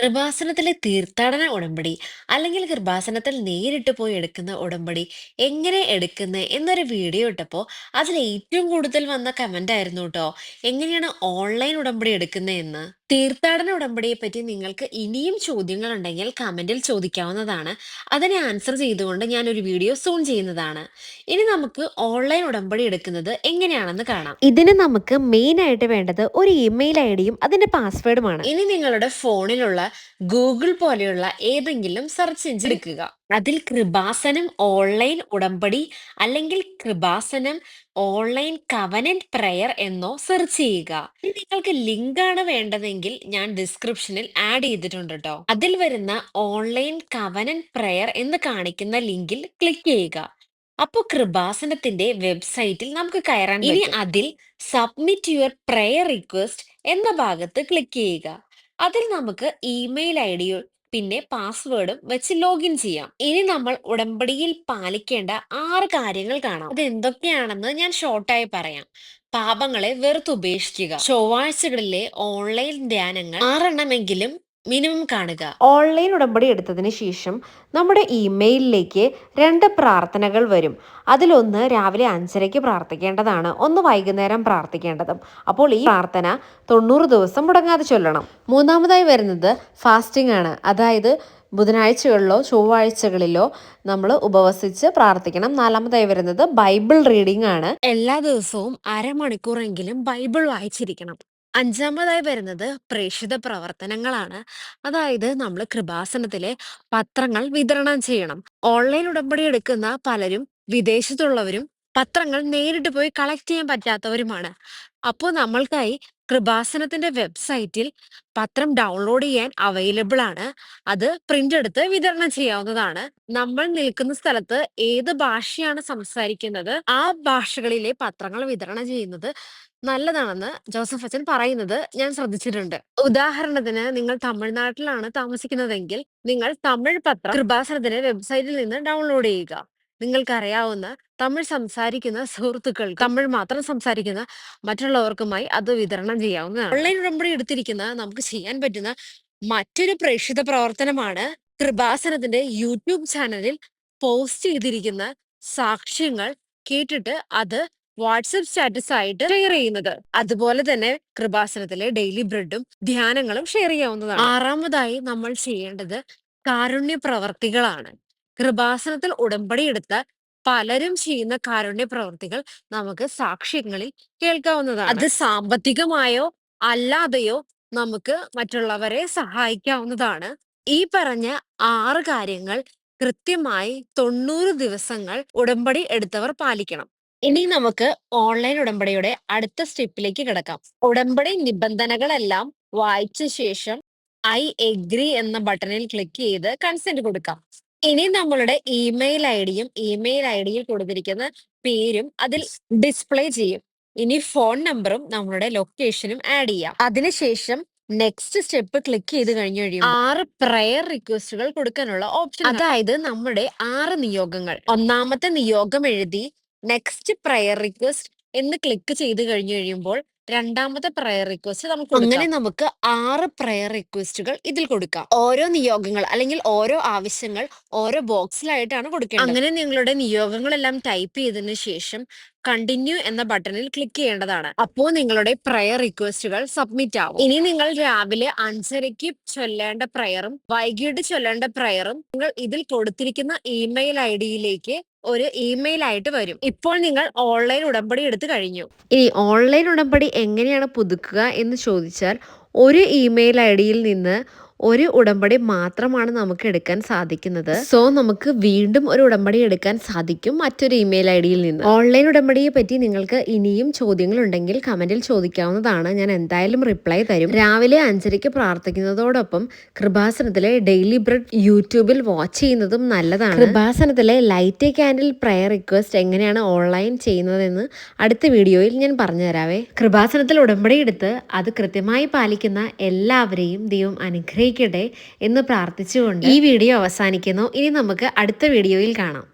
കൃപാസനത്തിലെ തീർത്ഥാടന ഉടമ്പടി അല്ലെങ്കിൽ കൃപാസനത്തിൽ നേരിട്ട് പോയി എടുക്കുന്ന ഉടമ്പടി എങ്ങനെ എടുക്കുന്നത് എന്നൊരു വീഡിയോ ഇട്ടപ്പോൾ അതിൽ ഏറ്റവും കൂടുതൽ വന്ന കമന്റ് ആയിരുന്നു കേട്ടോ എങ്ങനെയാണ് ഓൺലൈൻ ഉടമ്പടി എടുക്കുന്നതെന്ന് തീർത്ഥാടന ഉടമ്പടിയെ പറ്റി നിങ്ങൾക്ക് ഇനിയും ചോദ്യങ്ങൾ ഉണ്ടെങ്കിൽ കമന്റിൽ ചോദിക്കാവുന്നതാണ്. അതിനെ ആൻസർ ചെയ്തുകൊണ്ട് ഞാൻ ഒരു വീഡിയോ സൂൺ ചെയ്യുന്നതാണ്. ഇനി നമുക്ക് ഓൺലൈൻ ഉടമ്പടി എടുക്കുന്നത് എങ്ങനെയാണെന്ന് കാണാം. ഇതിന് നമുക്ക് മെയിൻ ആയിട്ട് വേണ്ടത് ഒരു ഇമെയിൽ ഐ ഡിയും അതിന്റെ പാസ്വേഡുമാണ് ഇനി നിങ്ങളുടെ ഫോണിലുള്ള ഗൂഗിൾ പോലെയുള്ള ഏതെങ്കിലും സെർച്ച് എഞ്ചിൻ എടുക്കുക. അതിൽ കൃപാസനം ഓൺലൈൻ ഉടമ്പടി അല്ലെങ്കിൽ കൃപാസനം ഓൺലൈൻ കവനന്റ് പ്രയർ എന്നോ സെർച്ച് ചെയ്യുക. ഇനി നിങ്ങൾക്ക് ലിങ്ക് ആണ് വേണ്ടതെങ്കിൽ ഞാൻ ഡിസ്ക്രിപ്ഷനിൽ ആഡ് ചെയ്തിട്ടുണ്ട് കേട്ടോ അതിൽ വരുന്ന ഓൺലൈൻ കവനന്റ് പ്രയർ എന്ന് കാണിക്കുന്ന ലിങ്കിൽ ക്ലിക്ക് ചെയ്യുക. അപ്പോൾ കൃപാസനത്തിന്റെ വെബ്സൈറ്റിൽ നമുക്ക് കയറാൻ ഇനി അതിൽ സബ്മിറ്റ് യുവർ പ്രയർ റിക്വസ്റ്റ് എന്ന ഭാഗത്ത് ക്ലിക്ക് ചെയ്യുക. അതിൽ നമുക്ക് ഇമെയിൽ ഐ ഡിയോ പിന്നെ പാസ്വേഡും വെച്ച് ലോഗിൻ ചെയ്യാം. ഇനി നമ്മൾ ഉടമ്പടിയിൽ പാലിക്കേണ്ട ആറ് കാര്യങ്ങൾ കാണാം. അത് എന്തൊക്കെയാണെന്ന് ഞാൻ ഷോർട്ടായി പറയാം. പാപങ്ങളെ വെറുത്തുപേക്ഷിക്കുക ചൊവ്വാഴ്ചകളിലെ ഓൺലൈൻ ധ്യാനങ്ങൾ ആറെണ്ണമെങ്കിലും മിനിമം കാണുക. ഓൺലൈൻ ഉടമ്പടി എടുത്തതിന് ശേഷം നമ്മുടെ ഇമെയിലിലേക്ക് രണ്ട് പ്രാർത്ഥനകൾ വരും. അതിലൊന്ന് രാവിലെ അഞ്ചരയ്ക്ക് പ്രാർത്ഥിക്കേണ്ടതാണ് ഒന്ന് വൈകുന്നേരം പ്രാർത്ഥിക്കേണ്ടതും. അപ്പോൾ ഈ പ്രാർത്ഥന തൊണ്ണൂറ് ദിവസം മുടങ്ങാതെ ചൊല്ലണം. മൂന്നാമതായി വരുന്നത് ഫാസ്റ്റിംഗ് ആണ്. അതായത് ബുധനാഴ്ചകളിലോ ചൊവ്വാഴ്ചകളിലോ നമ്മൾ ഉപവസിച്ച് പ്രാർത്ഥിക്കണം. നാലാമതായി വരുന്നത് ബൈബിൾ റീഡിംഗ് ആണ്. എല്ലാ ദിവസവും അരമണിക്കൂറെങ്കിലും ബൈബിൾ വായിച്ചിരിക്കണം. അഞ്ചാമതായി വരുന്നത് പ്രേഷിത പ്രവർത്തനങ്ങളാണ്. അതായത് നമ്മൾ കൃപാസനത്തിലെ പത്രങ്ങൾ വിതരണം ചെയ്യണം. ഓൺലൈൻ ഉടമ്പടി എടുക്കുന്ന പലരും വിദേശത്തുള്ളവരും പത്രങ്ങൾ നേരിട്ട് പോയി കളക്ട് ചെയ്യാൻ പറ്റാത്തവരുമാണ്. അപ്പോൾ നമ്മൾക്കായി കൃപാസനത്തിന്റെ വെബ്സൈറ്റിൽ പത്രം ഡൗൺലോഡ് ചെയ്യാൻ അവൈലബിൾ ആണ്. അത് പ്രിന്റ് എടുത്ത് വിതരണം ചെയ്യാവുന്നതാണ്. നമ്മൾ നിൽക്കുന്ന സ്ഥലത്ത് ഏത് ഭാഷയാണ് സംസാരിക്കുന്നത് ആ ഭാഷകളിലെ പത്രങ്ങൾ വിതരണം ചെയ്യുന്നത് നല്ലതാണെന്ന് ജോസഫ് അച്ഛൻ പറയുന്നത് ഞാൻ ശ്രദ്ധിച്ചിട്ടുണ്ട്. ഉദാഹരണത്തിന് നിങ്ങൾ തമിഴ്നാട്ടിലാണ് താമസിക്കുന്നതെങ്കിൽ നിങ്ങൾ തമിഴ് പത്രം കൃപാസനത്തിന്റെ വെബ്സൈറ്റിൽ നിന്ന് ഡൗൺലോഡ് ചെയ്യുക. നിങ്ങൾക്കറിയാവുന്ന തമിഴ് സംസാരിക്കുന്ന സുഹൃത്തുക്കൾ തമിഴ് മാത്രം സംസാരിക്കുന്ന മറ്റുള്ളവർക്കുമായി അത് വിതരണം ചെയ്യാവുന്നതാണ്. ഓൺലൈൻ ഉടമ്പടി എടുത്തിരിക്കുന്ന നമുക്ക് ചെയ്യാൻ പറ്റുന്ന മറ്റൊരു പ്രേക്ഷിത പ്രവർത്തനമാണ് കൃപാസനത്തിന്റെ യൂട്യൂബ് ചാനലിൽ പോസ്റ്റ് ചെയ്തിരിക്കുന്ന സാക്ഷ്യങ്ങൾ കേട്ടിട്ട് അത് വാട്സപ്പ് സ്റ്റാറ്റസ് ആയിട്ട് ഷെയർ ചെയ്യുന്നത്. അതുപോലെ തന്നെ കൃപാസനത്തിലെ ഡെയിലി ബ്രെഡും ധ്യാനങ്ങളും ഷെയർ ചെയ്യാവുന്നതാണ്. ആറാമതായി നമ്മൾ ചെയ്യേണ്ടത് കാരുണ്യ പ്രവർത്തികളാണ്. കൃപാസനത്തിൽ ഉടമ്പടി എടുത്ത പലരും ചെയ്യുന്ന കാരുണ്യ പ്രവർത്തികൾ നമുക്ക് സാക്ഷ്യങ്ങളിൽ കേൾക്കാവുന്നതാണ്. അത് സാമ്പത്തികമായോ അല്ലാതെയോ നമുക്ക് മറ്റുള്ളവരെ സഹായിക്കാവുന്നതാണ്. ഈ പറഞ്ഞ ആറ് കാര്യങ്ങൾ കൃത്യമായി തൊണ്ണൂറ് ദിവസങ്ങൾ ഉടമ്പടി എടുത്തവർ പാലിക്കണം. ഇനി നമുക്ക് ഓൺലൈൻ ഉടമ്പടിയുടെ അടുത്ത സ്റ്റെപ്പിലേക്ക് കിടക്കാം. ഉടമ്പടി നിബന്ധനകളെല്ലാം വായിച്ച ശേഷം ഐ എഗ്രി എന്ന ബട്ടണിൽ ക്ലിക്ക് ചെയ്ത് കൺസെന്റ് കൊടുക്കാം. ഇനി നമ്മളുടെ ഇമെയിൽ ഐ ഡിയും ഇമെയിൽ ഐ ഡിയിൽ കൊടുത്തിരിക്കുന്ന പേരും അതിൽ ഡിസ്പ്ലേ ചെയ്യും. ഇനി ഫോൺ നമ്പറും നമ്മളുടെ ലൊക്കേഷനും ആഡ് ചെയ്യാം. അതിനുശേഷം നെക്സ്റ്റ് സ്റ്റെപ്പ് ക്ലിക്ക് ചെയ്ത് കഴിഞ്ഞു കഴിയുമ്പോൾ ആറ് പ്രയർ റിക്വസ്റ്റുകൾ കൊടുക്കാനുള്ള ഓപ്ഷൻ അതായത് നമ്മുടെ ആറ് നിയോഗങ്ങൾ. ഒന്നാമത്തെ നിയോഗം എഴുതി നെക്സ്റ്റ് പ്രയർ റിക്വസ്റ്റ് എന്ന് ക്ലിക്ക് ചെയ്ത് കഴിഞ്ഞു കഴിയുമ്പോൾ രണ്ടാമത്തെ പ്രയർ റിക്വസ്റ്റ് നമുക്ക് അങ്ങനെ നമുക്ക് ആറ് പ്രയർ റിക്വസ്റ്റുകൾ ഇതിൽ കൊടുക്കാം. ഓരോ നിയോഗങ്ങൾ അല്ലെങ്കിൽ ഓരോ ആവശ്യങ്ങൾ ഓരോ ബോക്സിലായിട്ടാണ് കൊടുക്കേണ്ടത്. അങ്ങനെ നിങ്ങളുടെ നിയോഗങ്ങളെല്ലാം ടൈപ്പ് ചെയ്തതിന് ശേഷം കണ്ടിന്യൂ എന്ന ബട്ടണിൽ ക്ലിക്ക് ചെയ്യേണ്ടതാണ്. അപ്പോൾ നിങ്ങളുടെ പ്രയർ റിക്വസ്റ്റുകൾ സബ്മിറ്റ് ആവും. ഇനി നിങ്ങൾ രാവിലെ അഞ്ചരയ്ക്ക് ചൊല്ലേണ്ട പ്രയറും വൈകിട്ട് ചൊല്ലേണ്ട പ്രയറും നിങ്ങൾ ഇതിൽ കൊടുത്തിരിക്കുന്ന ഇമെയിൽ ഐ ഡിയിലേക്ക് ഒരു ഇമെയിൽ ആയിട്ട് വരും. ഇപ്പോൾ നിങ്ങൾ ഓൺലൈൻ ഉടമ്പടി എടുത്തു കഴിഞ്ഞു. ഇനി ഓൺലൈൻ ഉടമ്പടി എങ്ങനെയാണ് പുതുക്കുക എന്ന് ചോദിച്ചാൽ ഒരു ഇമെയിൽ ഐ ഡിയിൽ നിന്ന് ഒരു ഉടമ്പടി മാത്രമാണ് നമുക്ക് എടുക്കാൻ സാധിക്കുന്നത്. സോ നമുക്ക് വീണ്ടും ഒരു ഉടമ്പടി എടുക്കാൻ സാധിക്കും മറ്റൊരു ഇമെയിൽ ഐ ഡിയിൽ നിന്ന്. ഓൺലൈൻ ഉടമ്പടിയെ പറ്റി നിങ്ങൾക്ക് ഇനിയും ചോദ്യങ്ങൾ ഉണ്ടെങ്കിൽ കമന്റിൽ ചോദിക്കാവുന്നതാണ്. ഞാൻ എന്തായാലും റിപ്ലൈ തരും. രാവിലെ അഞ്ചരയ്ക്ക് പ്രാർത്ഥിക്കുന്നതോടൊപ്പം കൃപാസനത്തിലെ ഡെയിലി ബ്രെഡ് യൂട്യൂബിൽ വാച്ച് ചെയ്യുന്നതും നല്ലതാണ്. കൃപാസനത്തിലെ ലൈറ്റ് ക്യാൻഡിൽ പ്രയർ റിക്വസ്റ്റ് എങ്ങനെയാണ് ഓൺലൈൻ ചെയ്യുന്നതെന്ന് അടുത്ത വീഡിയോയിൽ ഞാൻ പറഞ്ഞു തരാവേ കൃപാസനത്തിൽ ഉടമ്പടി എടുത്ത് അത് കൃത്യമായി പാലിക്കുന്ന എല്ലാവരെയും ദൈവം അനുഗ്രഹിക്കും അനുഗ്രഹിക്കട്ടെ എന്ന് പ്രാർത്ഥിച്ചുകൊണ്ട് ഈ വീഡിയോ അവസാനിക്കുന്നു. ഇനി നമുക്ക് അടുത്ത വീഡിയോയിൽ കാണാം.